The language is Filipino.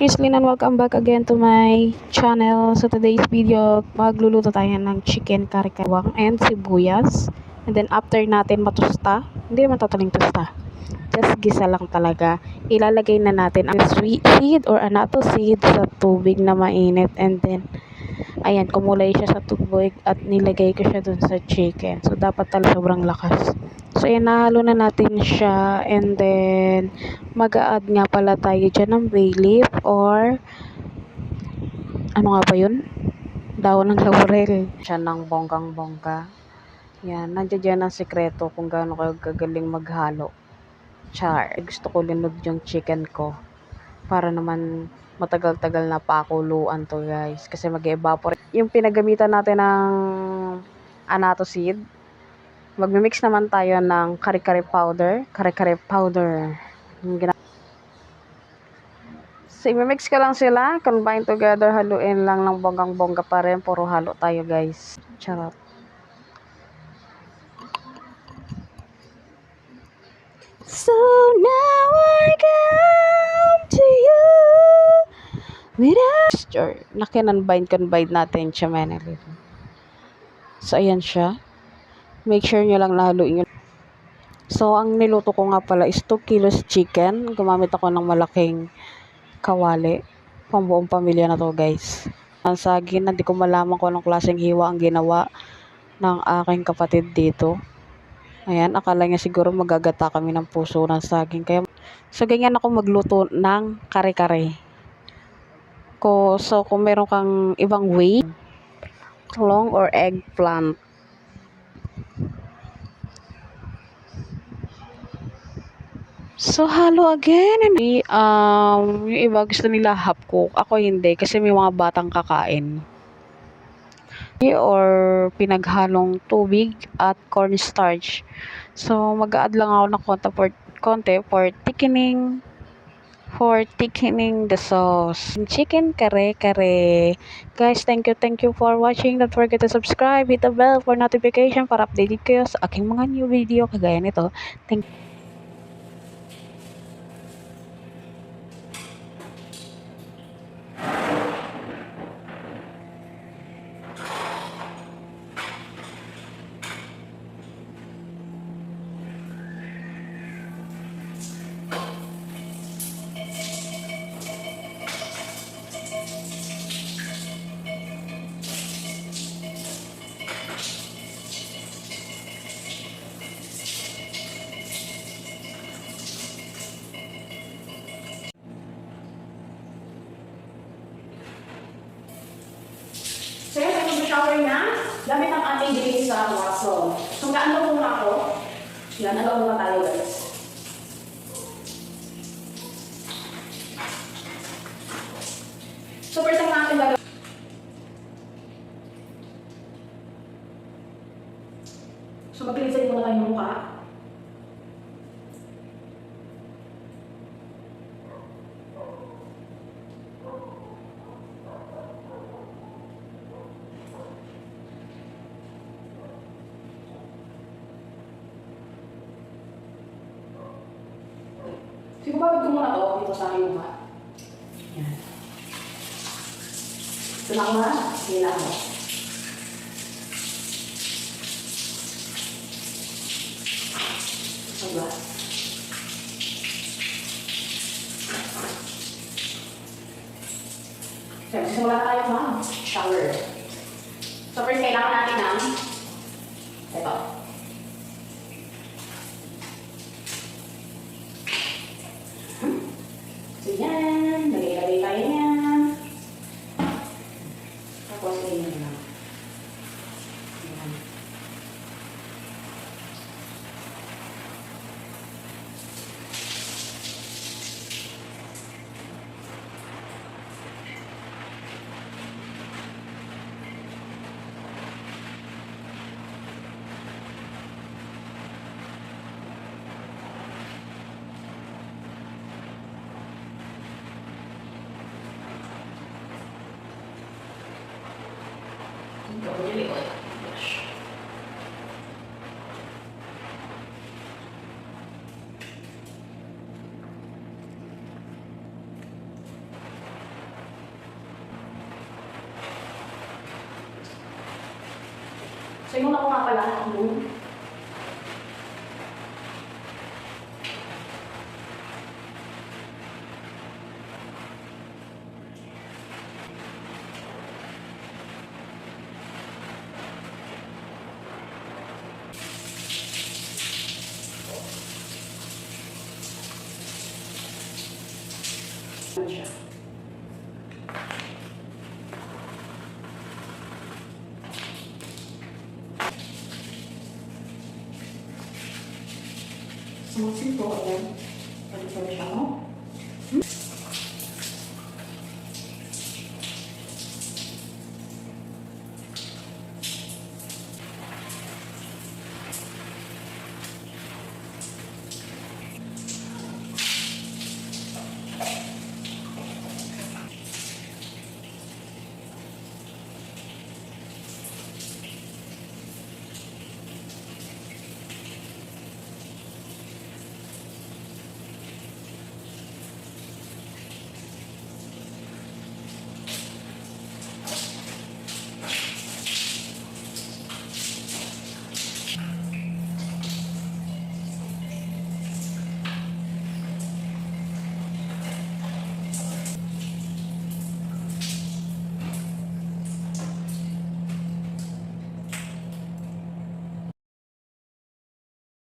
Chrislyn and welcome back again to my channel. So today's video, magluluto tayo ng chicken kare kawang and sibuyas. And then after natin matusta, hindi naman totaling tusta. Just gisa lang talaga. Ilalagay na natin ang sweet seed or anato seed sa tubig na mainit. And then, ayan, kumulay siya sa tubig at nilagay ko siya dun sa chicken. So dapat talaga sobrang lakas. So ayan, nahalo na natin siya. And then, mag-a-add nga pala tayo dyan ng bay leaf or ano nga ba yun? Daon ng laurel. Siya ng bonggang-bongga. Yan, nandiyan ang sekreto kung gaano kayo gagaling maghalo. Char. Gusto ko linod yung chicken ko. Para naman matagal-tagal na pakuluan to guys. Kasi mag-evaporate. Yung pinagamitan natin ng anato seed. Magmimix naman tayo ng kare-kare powder. Kare-kare powder. So, i-mix ko lang sila. Combine together. Haluin lang ng bonggang-bongga pa rin. Puro halo tayo, guys. Charot. So now I come to you without gesture. Nakinunbind, conbind natin siya, Menelin. So, ayan siya. Make sure nyo lang nahaluin yun. So, ang niluto ko nga pala is 2 kilos chicken. Gumamit ako ng malaking kawali. Pang buong pamilya na to, guys. Ang saging, hindi ko malaman kung anong klaseng hiwa ang ginawa ng aking kapatid dito. Ayan, akala niya siguro magagata kami ng puso ng saging. Kaya, so ganyan ako magluto ng kare-kare. Ko, so kung meron kang ibang way, long or eggplant. So, halo again. And, um, yung iba gusto nila half cook. Ako hindi kasi may mga batang kakain. Or pinaghalong tubig at cornstarch. So, mag-add lang ako ng konti for, konti for thickening for thickening the sauce. Chicken kare-kare. Guys, thank you, thank you for watching. Don't forget to subscribe, hit the bell for notification para updated kayo sa aking mga new video kagaya nito. Thank So mag-shower na gamit ang ating dilis sa Watson. So gaano muna ako? Yan, ano muna tayo guys. So first ang natin gagawin. So maglinisay muna tayo ng mukha. Siguro ko muna to dito sa mukha. Yan. Sige na ako. Diba? So, simula na tayo ma'am. Shower. So, first, kailangan natin ng ito. really like ako nga pala, yung siya? Sumasin po, ayan. Pwede pwede siya, no?